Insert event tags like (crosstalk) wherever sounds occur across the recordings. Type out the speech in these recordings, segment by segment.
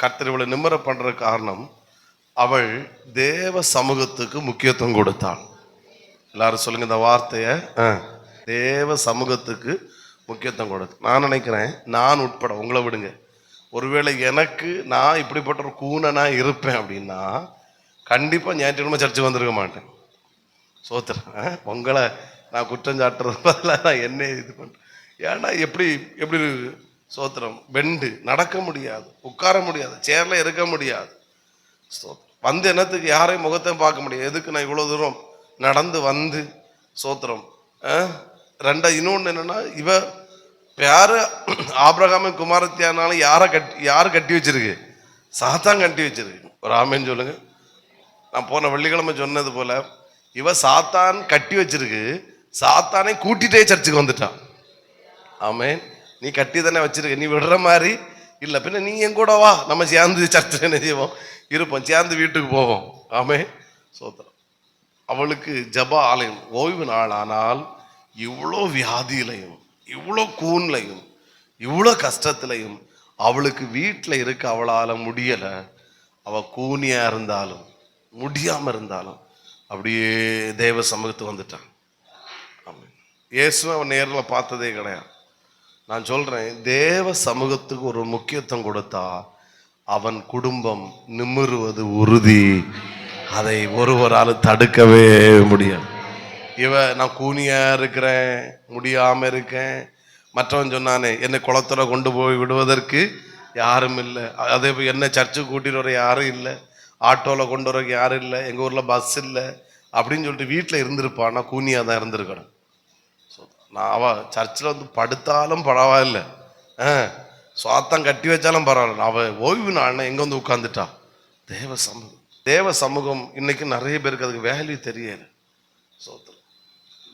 கர்த்தர் இவளை நிம்மர பண்ணுற காரணம் அவள் தேவ சமூகத்துக்கு முக்கியத்துவம் கொடுத்தாள். எல்லாரும் சொல்லுங்க இந்த வார்த்தையை. ஆ. தேவ சமூகத்துக்கு முக்கியத்துவம் கொடுத்து. நான் நினைக்கிறேன் நான் உட்பட உங்களை விடுங்க. ஒருவேளை எனக்கு நான் இப்படிப்பட்ட ஒரு கூனனா இருப்பேன் அப்படின்னா கண்டிப்பாக ஞாயிற்றுக்கிழமை சர்ச்சு வந்திருக்க மாட்டேன். சோத்துறேன் உங்களை நான் குற்றம் சாட்டுறது பதிலாக நான் என்ன இது பண்ணுறேன் ஏன்னா எப்படி எப்படி ஸ்தோத்திரம். பெண்டு நடக்க முடியாது உட்கார முடியாது சேரில் இருக்க முடியாது. ஸ்தோத்திரம். வந்து என்னத்துக்கு யாரையும் முகத்தையும் பார்க்க முடியாது. எதுக்கு நான் இவ்வளோ தூரம் நடந்து வந்து ஸ்தோத்திரம்? ஆ? ரெண்டா இன்னொன்று என்னென்னா இவ யார் யாரு (clears throat) ஆபிரகாம குமாரத்தியானாலும் யாரை கட்டி யார் கட்டி வச்சிருக்கு? சாத்தான் கட்டி வச்சிருக்கு. ஒரு ஆமேன்னு சொல்லுங்க. நான் போன வெள்ளிக்கிழமை சொன்னது போல் இவ சாத்தான் கட்டி வச்சிருக்கு. சாத்தானே கூட்டிகிட்டே சர்ச்சுக்கு வந்துட்டான். ஆமேன். நீ கட்டி தானே வச்சிருக்க? நீ விடுற மாதிரி. இல்லை பின்ன நீ என் கூட வா. நம்ம சேர்ந்து சர்ச்சை என்ன செய்வோம்? இருப்போம். சேர்ந்து வீட்டுக்கு போவோம். ஆமே. சோத்திரம் அவளுக்கு ஜப ஆலயம் ஓய்வு நாள் ஆனால் இவ்வளோ வியாதியிலையும் இவ்வளோ கூன்லையும் இவ்வளோ கஷ்டத்துலையும் அவளுக்கு வீட்டில் இருக்க அவளால் முடியலை. அவள் கூனியாக இருந்தாலும் முடியாமல் இருந்தாலும் அப்படியே தேவ சமூகத்துக்கு வந்துட்டான். ஆமாம் இயேசுவை அவன் நேரில் பார்த்ததே கிடையாது. நான் சொல்கிறேன் தேவ சமூகத்துக்கு ஒரு முக்கியத்துவம் கொடுத்தா அவன் குடும்பம் நிமிருவது உறுதி. அதை ஒருவரால் தடுக்கவே முடியாது. இவ நான் கூனியாக இருக்கிறேன் முடியாமல் இருக்கேன். மற்றவன் சொன்னானே என்னை குளத்துல கொண்டு போய் விடுவதற்கு யாரும் இல்லை. அதே போய் என்ன சர்ச்சுக்கு கூட்டிட்டு வர யாரும் இல்லை. ஆட்டோவில் கொண்டு வரக்கு யாரும் இல்லை. எங்கள் ஊரில் பஸ் இல்லை. அப்படின்னு சொல்லிட்டு வீட்டில் இருந்திருப்பான்னா கூனியாக தான் இருந்திருக்கணும். நான் அவ சர்ச்சில் வந்து படுத்தாலும் பரவாயில்ல. ஆ சுவாத்தம் கட்டி வச்சாலும் பரவாயில்ல. அவள் ஓய்வு நான் எங்கே வந்து உட்காந்துட்டா தேவ சமூகம். தேவ சமூகம் இன்னைக்கு நிறைய பேருக்கு அதுக்கு வேல்யூ தெரியல சோத்திரம்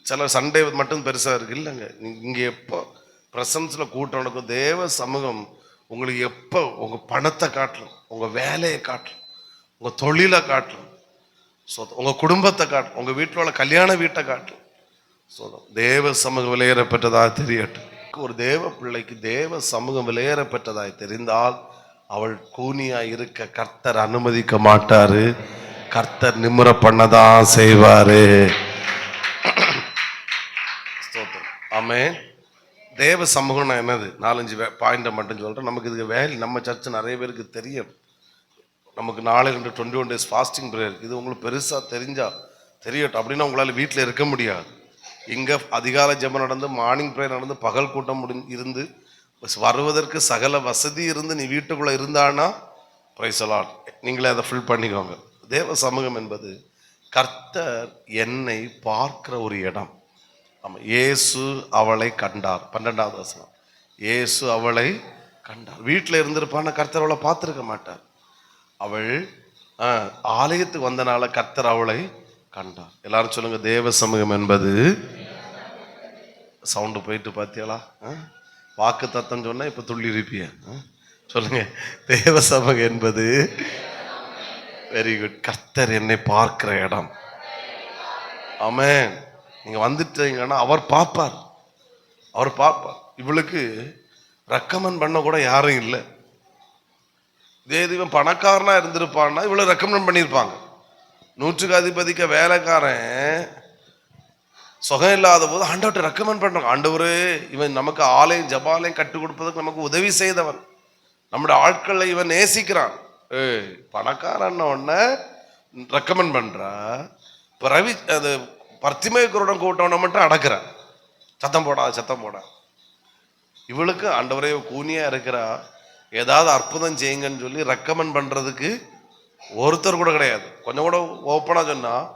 சில சண்டே மட்டும் பெருசாக இருக்குது இல்லைங்க. இங்கே எப்போ பிரசன்ஸில் கூட்டம் நடக்கும் தேவ சமூகம் உங்களுக்கு எப்போ உங்கள் பணத்தை காட்டணும் உங்கள் வேலையை காட்டணும் உங்கள் தொழிலை காட்டணும் ஸோ உங்கள் குடும்பத்தை காட்டும் உங்கள் வீட்டில் உள்ள கல்யாண வீட்டை காட்டணும் சோதம் தேவ சமூகம் விலையேறப்பட்டதாக தெரியட்டும். ஒரு தேவ பிள்ளைக்கு தேவ சமூகம் விலையேறப்பட்டதாய் தெரிந்தால் அவள் கூனியா இருக்க கர்த்தர் அனுமதிக்க மாட்டாரு. கர்த்தர் நிம்முற பண்ணதான் செய்வாரு. ஆமே தேவ சமூகம்னா என்னது? நாலஞ்சு பாயிண்ட்டை மட்டும் சொல்கிறேன் நமக்கு இதுக்கு வேல்யூ நம்ம சர்ச்சு நிறைய பேருக்கு தெரியும். நமக்கு நாளை ரெண்டு twenty one days fasting prayer இது உங்களுக்கு பெருசாக தெரிஞ்சா தெரியட்டும். அப்படின்னா உங்களால் வீட்டில் இருக்க முடியாது. இங்கே அதிகால ஜெபம் நடந்து மார்னிங் ப்ரேயர் நடந்து பகல் கூட்டம் முடி இருந்து வருவதற்கு சகல வசதி இருந்து நீ வீட்டுக்குள்ளே இருந்தானா? பிரைசலால் நீங்களே அதை ஃபில் பண்ணிக்கோங்க. தேவ சமூகம் என்பது கர்த்தர் என்னை பார்க்கிற ஒரு இடம். ஆமாம் இயேசு அவளை கண்டார். பன்னெண்டாவது வசனம். இயேசு அவளை கண்டார். வீட்டில் இருந்திருப்பான கர்த்தர் அவளை பார்த்துருக்க மாட்டார். அவள் ஆலயத்துக்கு வந்தனால கர்த்தர் அவளை கண்டார் எல்லாரும் சொல்லுங்க தேவ சமூகம் என்பது சவுண்டு போயிட்டு பார்த்தியாளா வாக்கு தத்தம் சொன்னால் இப்போ துள்ளி இருப்பிய. சொல்லுங்க தேவ சமூகம் என்பது வெரி குட் கர்த்தர் என்னை பார்க்கிற இடம். ஆமென். நீங்கள் வந்துட்டீங்கன்னா அவர் பார்ப்பார். அவர் பார்ப்பார். இவளுக்கு ரெக்கமெண்ட் பண்ண கூட யாரும் இல்லை. இதே பணக்காரனாக இவன் பணக்காரனா இருந்திருப்பான்னா இவ்வளோ ரெக்கமெண்ட் பண்ணியிருப்பாங்க. நூற்றுக்கு அதிபதிக்க வேலைக்காரன் சுகம் இல்லாத போது ஆண்டவர்கிட்ட ரெக்கமெண்ட் பண்ணுறாங்க ஆண்டவர் இவன் நமக்கு ஆலயம் ஜபாலயம் கட்டு கொடுப்பதற்கு நமக்கு உதவி செய்தவன். நம்முடைய ஆட்களை இவன் நேசிக்கிறான். ஏ பணக்காரன் உடனே ரெக்கமெண்ட் பண்ணுறா இப்போ ரவி அது பர்த்திமயக்குருடன் கூட்டவனை மட்டும் அடக்கிறான் சத்தம் போடா சத்தம் போடா. இவளுக்கு ஆண்டவரே கூனியாக இருக்கிறா. ஏதாவது அற்புதம் செய்யுங்கன்னு சொல்லி ரெக்கமெண்ட் பண்ணுறதுக்கு ஒருத்தர் கூட கிடையாது. கொஞ்சம் கூட ஓப்பனாக சொன்னால்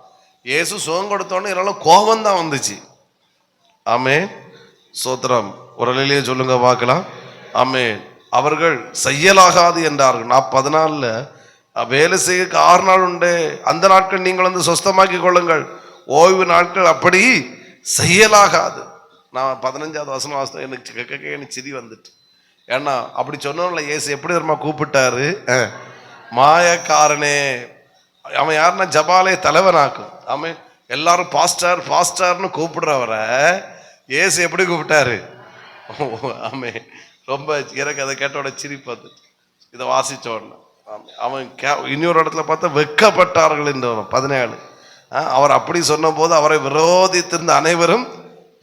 இயேசு சுகம் கொடுத்தோன்னே இதெல்லாம் கோபம் தான் வந்துச்சு. ஆமே சோத்திரம் உரலிலேயே சொல்லுங்க பார்க்கலாம். ஆமே அவர்கள் செய்யலாகாது என்றார்கள். நான் பதினாலில் வேலை செய்ய ஆறு நாள் உண்டு. அந்த நாட்கள் நீங்கள் வந்து சொஸ்தமாக்கி கொள்ளுங்கள். ஓய்வு நாட்கள் அப்படி செய்யலாகாது. நான் பதினஞ்சாவது வசனம் வாசனம் எனக்கு கேட்க எனக்கு சிரி வந்துட்டு. ஏன்னா அப்படி சொன்னோம்ல இயேசு எப்படி தெரியுமா கூப்பிட்டாரு? ஆ. மாயக்காரனே. அவன் யாருன்னா ஜபாலே தலைவனாக்கும். அவன் எல்லாரும் பாஸ்டர் பாஸ்டர்னு கூப்பிடுறவரை ஏசு எப்படி கூப்பிட்டாரு? ஆமே ரொம்ப எனக்கு அதை கேட்டோட சிரிப்பு அது. இதை வாசிச்ச உடனே. அவன் கே- இன்னொரு இடத்துல பார்த்தா வெக்கப்பட்டார்கள் என்று வரும் பதினேழு அவர் அப்படி சொன்னபோது அவரை விரோதித்திருந்த அனைவரும்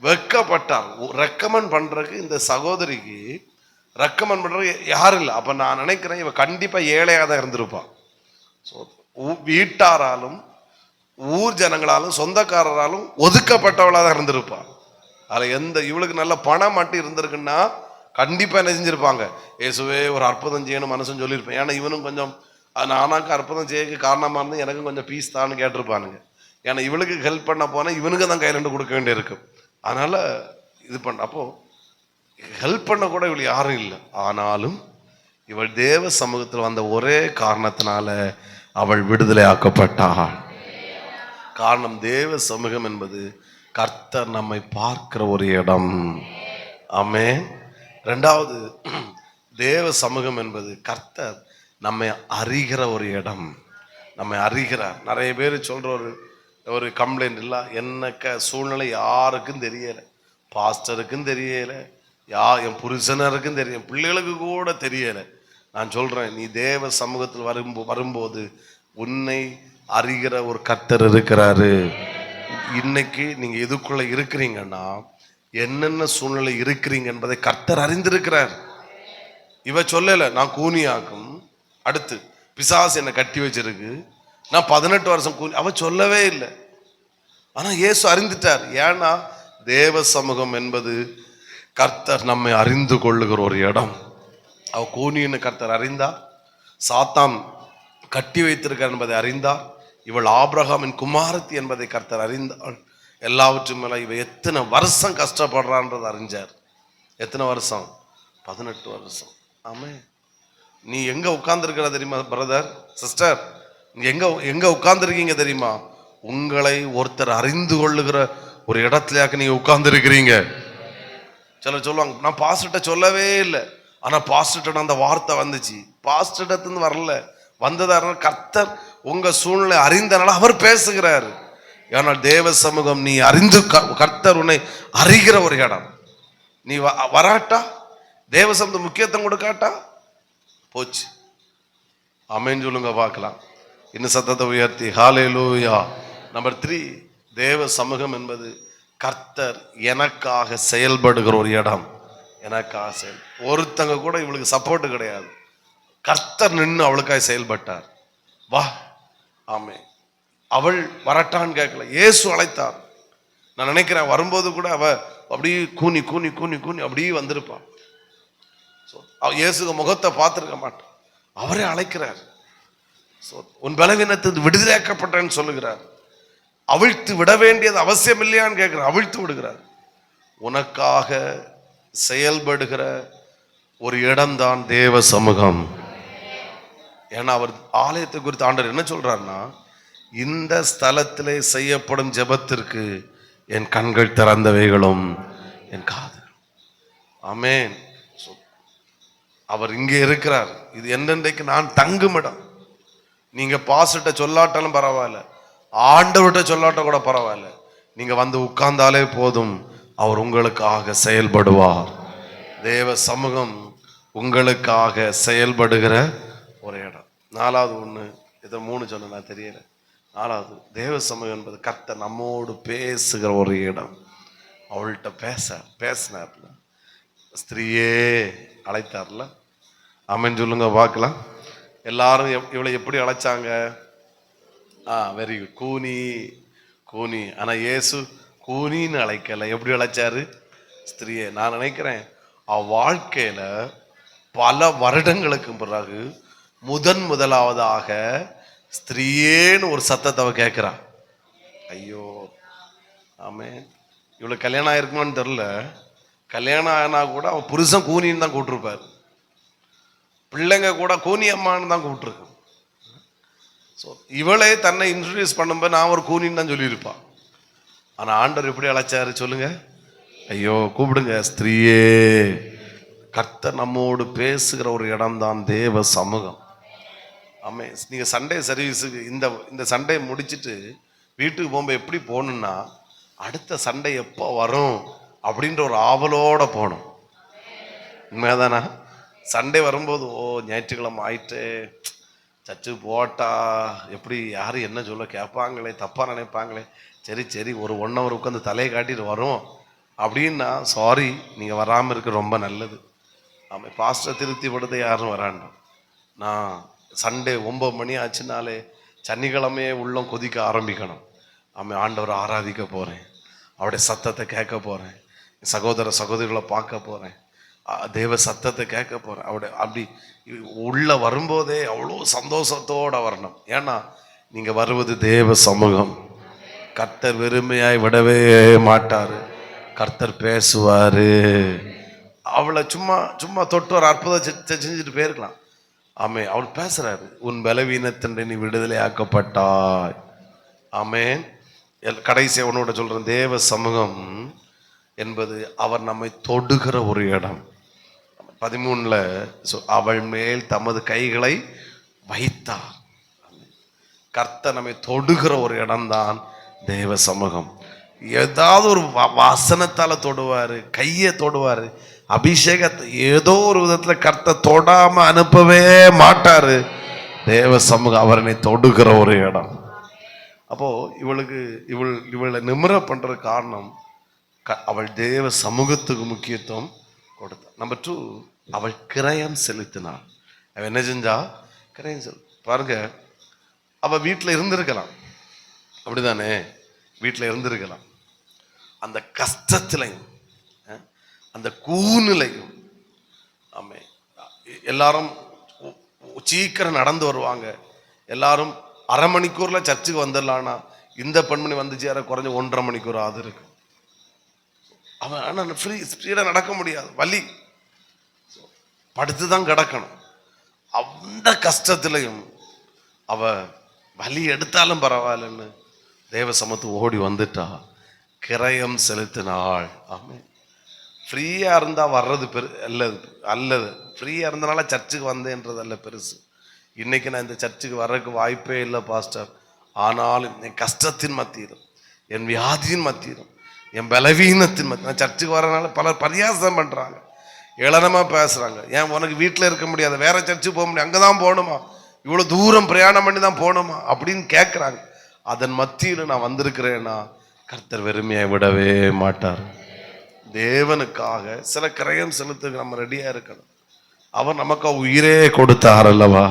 வெக்கப்பட்டார் ரெக்கமெண்ட் பண்ணுறதுக்கு இந்த சகோதரிக்கு ரெக்கமெண்ட் பண்ணுறது யாரும் இல்லை அப்போ நான் நினைக்கிறேன் இவன் கண்டிப்பாக ஏழையாக தான் இருந்திருப்பான் ஸோ வீட்டாராலும் ஊர் ஜனங்களாலும் சொந்தக்காரராலும் ஒதுக்கப்பட்டவளாக தான் இருந்திருப்பான் அதில் எந்த இவளுக்கு நல்ல பணம் மட்டும் இருந்திருக்குன்னா கண்டிப்பாக என்ன செஞ்சுருப்பாங்க? இயேசுவே ஒரு அற்புதம் செய்யணும் மனசுன்னு சொல்லியிருப்பேன். ஏன்னா இவனும் கொஞ்சம் நானாக்கு அற்புதம் செய்ய காரணமாக இருந்து எனக்கும் கொஞ்சம் பீஸ் தான்னு கேட்டிருப்பானுங்க. ஏன்னா இவளுக்கு ஹெல்ப் பண்ண போனால் இவனுக்கு தான் கையிலண்டு கொடுக்க வேண்டியிருக்கும் அதனால் இது பண்ண அப்போது ஹெல்ப் பண்ண கூட இவள் யாரும் இல்லை. ஆனாலும் இவள் தேவ சமூகத்தில் வந்த ஒரே காரணத்தினால அவள் விடுதலை ஆக்கப்பட்டாள் காரணம் தேவ சமூகம் என்பது கர்த்தர் நம்மை பார்க்கிற ஒரு இடம். ஆமே ரெண்டாவது தேவ சமூகம் என்பது கர்த்தர் நம்மை அறிகிற ஒரு இடம். நம்மை அறிகிறார். நிறைய பேர் சொல்கிற ஒரு ஒரு கம்ப்ளைண்ட் இல்லை. என்னக்க சூழ்நிலை யாருக்கும் தெரியலை. பாஸ்டருக்கும் தெரியலை. யா என் புருஷனருக்கும் தெரியும். பிள்ளைகளுக்கு கூட தெரியலை நான் சொல்கிறேன் நீ தேவ சமூகத்தில் வரும்போ வரும்போது உன்னை அறிகிற ஒரு கர்த்தர் இருக்கிறாரு. இன்னைக்கு நீங்கள் எதுக்குள்ளே இருக்கிறீங்கன்னா என்னென்ன சூழ்நிலை இருக்கிறீங்க என்பதை கர்த்தர் அறிந்திருக்கிறார். இவ சொல்லலை நான் கூனியாக்கும். அடுத்து பிசாஸ் என்னை கட்டி வச்சிருக்கு. நான் பதினெட்டு வருஷம் கூனி அவ சொல்லவே இல்லை. ஆனால் இயேசு அறிந்துட்டார். ஏன்னா தேவ சமூகம் என்பது கர்த்தர் நம்மை அறிந்து கொள்ளுகிற ஒரு இடம். அவ கூனின்னு கர்த்தர் அறிந்தார் சாத்தாம் கட்டி வைத்திருக்கார் என்பதை அறிந்தார் இவள் ஆபிரகாமின் குமாரத்தி என்பதை கர்த்தர் அறிந்தாள் எல்லாவற்றும் மேலே இவ எத்தனை வருஷம் கஷ்டப்படுறான்றது அறிஞ்சார். எத்தனை வருஷம்? பதினெட்டு வருஷம். ஆமே நீ எங்கே உட்கார்ந்துருக்கிற தெரியுமா பிரதர் சிஸ்டர் நீ எங்கே எங்கே உட்கார்ந்துருக்கீங்க தெரியுமா? உங்களை ஒருத்தர் அறிந்து கொள்ளுகிற ஒரு இடத்துலயாக்க நீங்கள் உட்கார்ந்துருக்கிறீங்க. சிலர் சொல்லுவாங்க நான் பாஸ்டர்கிட்ட சொல்லவே இல்லை. ஆனால் பாஸ்டர்கிட்ட அந்த வார்த்தை வந்துச்சு. பாஸ்டர்கிட்ட வரல. வந்ததாரு கர்த்தர் உங்கள் சூழ்நிலை அறிந்தனால அவர் பேசுகிறாரு. ஏன்னா தேவ சமூகம் நீ அறிந்து க- கர்த்தர் உன்னை அறிகிற ஒரு இடம். நீ வ- வராட்டா? தேவ சமூகம் முக்கியத்துவம் கொடுக்காட்டா? போச்சு. அமேன்னு சொல்லுங்க பார்க்கலாம். இன்னும் சத்தத்தை உயர்த்தி. ஹாலே லூயா நம்பர் த்ரீ தேவ சமூகம் என்பது கர்த்தர் எனக்காக செயல்படுகிற ஒரு இடம். எனக்காக செயல் ஒருத்தங்க கூட இவளுக்கு சப்போர்ட் கிடையாது. கர்த்தர் நின்று அவளுக்காக செயல்பட்டார். வா ஆமே அவள் வரட்டான்னு கேட்கல. இயேசு அழைத்தார். நான் நினைக்கிறேன் வரும்போது கூட அவ அப்படியே கூனி கூனி கூனி கூனி அப்படியே வந்திருப்பான். ஸோ அவ இயேசுக முகத்தை பார்த்துருக்க மாட்டான். அவரே அழைக்கிறார். So, உன் பலவீனத்திலிருந்து விடுதலையாக்கப்பட்டேன்னு சொல்லுகிறார். அவிழ்த்து விட வேண்டியது அவசியம் இல்லையான்னு கேட்குற அவிழ்த்து விடுகிறார். உனக்காக செயல்படுகிற ஒரு இடம்தான் தேவ சமூகம். ஏன்னா அவர் ஆலயத்தை குறித்து ஆண்டவர் என்ன சொல்றாருன்னா இந்த ஸ்தலத்திலே செய்யப்படும் ஜெபத்திற்கு என் கண்கள் திறந்தவைகளும் என் காது. ஆமென். அவர் இங்கே இருக்கிறார். இது என்னென்றைக்கு நான் தங்குமிடம். நீங்க பாசிட்ட சொல்லாட்டாலும் பரவாயில்ல. ஆண்டவர்கிட்ட சொல்லாட்ட கூட பரவாயில்ல. நீங்க வந்து உட்கார்ந்தாலே போதும் அவர் உங்களுக்காக செயல்படுவார். தேவ சமூகம் உங்களுக்காக செயல்படுகிற ஒரு இடம். நாலாவது ஒன்று இதை மூணு சொன்ன நான் தெரியல. நாலாவது தேவ சமூகம் என்பது கர்த்தர் நம்மோடு பேசுகிற ஒரு இடம். அவள்கிட்ட பேச பேசினார்ல. ஸ்திரீயே அழைத்தார்ல. ஆமென் சொல்லுங்க பார்க்கலாம். எல்லாரும் எவ்- இவளை எப்படி அழைச்சாங்க? ஆ வெரி குட் கூனி கூனி. ஆனால் இயேசு கூனின்னு அழைக்கலை. எப்படி அழைச்சாரு? ஸ்திரியை நான் நினைக்கிறேன் அவ வாழ்க்கையில் பல வருடங்களுக்கு பிறகு முதன் முதலாவதாக ஸ்திரீயேன்னு ஒரு சத்தத்தை அவ ஐயோ ஆமே. இவ்வளோ கல்யாணம் ஆயிருக்குமான்னு தெரில கல்யாணம் ஆனா கூட அவன் புருஷன் கூனின்னு தான் கூப்பிட்டுருப்பாரு. பிள்ளைங்க கூட கூனி அம்மான்னு தான் கூப்பிட்டுருக்கு. ஸோ இவளே தன்னை இன்ட்ரடியூஸ் பண்ணும்போது நான் ஒரு கூனின்னு தான் சொல்லியிருப்பான். ஆனால் ஆண்டவர் எப்படி அழைச்சாரு சொல்லுங்க. ஐயோ கூப்பிடுங்க ஸ்திரீயே. கர்த்தர் நம்மோடு பேசுகிற ஒரு இடம்தான் தேவ சமூகம். ஆமே நீங்கள் சண்டே சர்வீஸுக்கு இந்த இந்த சண்டே முடிச்சிட்டு வீட்டுக்கு போகும்போது எப்படி போகணுன்னா அடுத்த சண்டை எப்போ வரும் அப்படின்ற ஒரு ஆவலோடு போகணும். உண்மைதானா சண்டே வரும்போது ஓ ஞாயிற்றுக்கிழமை ஆயிட்டு. சச்சு போட்டா எப்படி யாரும் என்ன சொல்ல கேட்பாங்களே தப்பாக நினைப்பாங்களே. சரி சரி ஒரு ஒன் ஹவர் உட்காந்து தலையை காட்டிட்டு வரும். அப்படின்னா சாரி நீங்கள் வராமல் இருக்க ரொம்ப நல்லது. ஆமாம் பாஸ்டர் திருத்தி யாரும் வராண்டாம். நான் சண்டே ஒம்பது மணி ஆச்சுனாலே சனிக்கிழமையே உள்ளம் கொதிக்க ஆரம்பிக்கணும். ஆமாம் ஆண்டவரை ஆராதிக்க போகிறேன் அவருடைய சத்தத்தை கேட்க போகிறேன் சகோதர சகோதரிகளை பார்க்க போகிறேன் தேவ சத்தத்தை கேட்க போகிறேன் அவருடைய அப்படி உள்ள வரும்போதே அவ்வளோ சந்தோஷத்தோட வரணும். ஏன்னா நீங்கள் வருவது தேவ சமூகம். கர்த்தர் வெறுமையாய் விடவே மாட்டார். கர்த்தர் பேசுவார். அவளை சும்மா சும்மா தொட்டு ஒரு அற்புதம் செஞ்சுட்டு போயிருக்கலாம். ஆமே அவர் பேசுகிறாரு உன் பலவீனத்தின் நீ விடுதலை ஆக்கப்பட்டாய். ஆமேன். எல்- கடைசி அவனோட சொல்கிறேன் தேவ சமூகம் என்பது அவர் நம்மை தொடுகிற ஒரு இடம். பதிமூணில் சொ- அவள் மேல் தமது கைகளை வைத்தார். கர்த்த நம்மை தொடுகிற ஒரு இடம்தான் தேவ சமூகம். ஏதாவது ஒரு வ- தொடுவார் கையை தொடுவார் அபிஷேகத்தை ஏதோ ஒரு விதத்தில் கர்த்த தொடாமல் அனுப்பவே மாட்டார். தேவ சமூகம் அவரனை தொடுகிற ஒரு இடம். அப்போது இவளுக்கு இவள் இவளை நிமிர பண்ணுற காரணம் க- அவள் தேவ சமூகத்துக்கு முக்கியத்துவம் கொடுத்தான் நம்பர் டூ அவள் கிரயம் செலுத்தினாள். அவள் என்ன செஞ்சா? கிரயம் செலு பாருங்க அவள் வீட்டில் இருந்திருக்கலாம். அப்படிதானே? வீட்டில் இருந்திருக்கலாம். அந்த கஷ்டத்திலையும் அந்த கூநிலையும் ஆமே எல்லாரும் சீக்கிரம் நடந்து வருவாங்க. எல்லாரும் அரை மணிக்கூரில் சர்ச்சுக்கு வந்துடலான்னா இந்த பெண்மணி வந்துச்சு யாரை குறைஞ்ச ஒன்றரை மணிக்கூர் ஆகுது இருக்கு. அவன் ஆனால் ஃப்ரீ ஸ்பீடாக நடக்க முடியாது. வலி. படுத்து தான் கிடக்கணும். அந்த கஷ்டத்துலையும் அவ வலி எடுத்தாலும் பரவாயில்லன்னு தேவ சமத்து ஓடி வந்துட்டா. கிரயம் செலுத்தினாள். ஆமே ஃப்ரீயாக இருந்தால் வர்றது பெரு அல்லது அல்லது. ஃப்ரீயாக இருந்தனால சர்ச்சுக்கு வந்தேன்றது அல்ல பெருசு. இன்னைக்கு நான் இந்த சர்ச்சுக்கு வர்றதுக்கு வாய்ப்பே இல்லை பாஸ்டர். ஆனாலும் என் கஷ்டத்தின் மத்தியிலும் என் வியாதியின் மத்தியிலும் என் பலவீனத்தின் மத்தியில் நான் சர்ச்சுக்கு வரனால பலர் பரியாசம் பண்ணுறாங்க ஏளனமாக பேசுகிறாங்க ஏன் உனக்கு வீட்டில் இருக்க முடியாது? வேறு சர்ச்சுக்கு போக முடியாது. அங்கே தான் போகணுமா? இவ்வளோ தூரம் பிரயாணம் பண்ணி தான் போகணுமா? அப்படின்னு கேட்குறாங்க அதன் மத்தியில் நான் வந்திருக்கிறேன்னா கர்த்தர் வெறுமையை விடவே மாட்டார். தேவனுக்காக சில கிரயம் செலுத்துக்கு நம்ம ரெடியாக இருக்கணும். அவர் நமக்கு உயிரே கொடுத்தார் அல்லவா?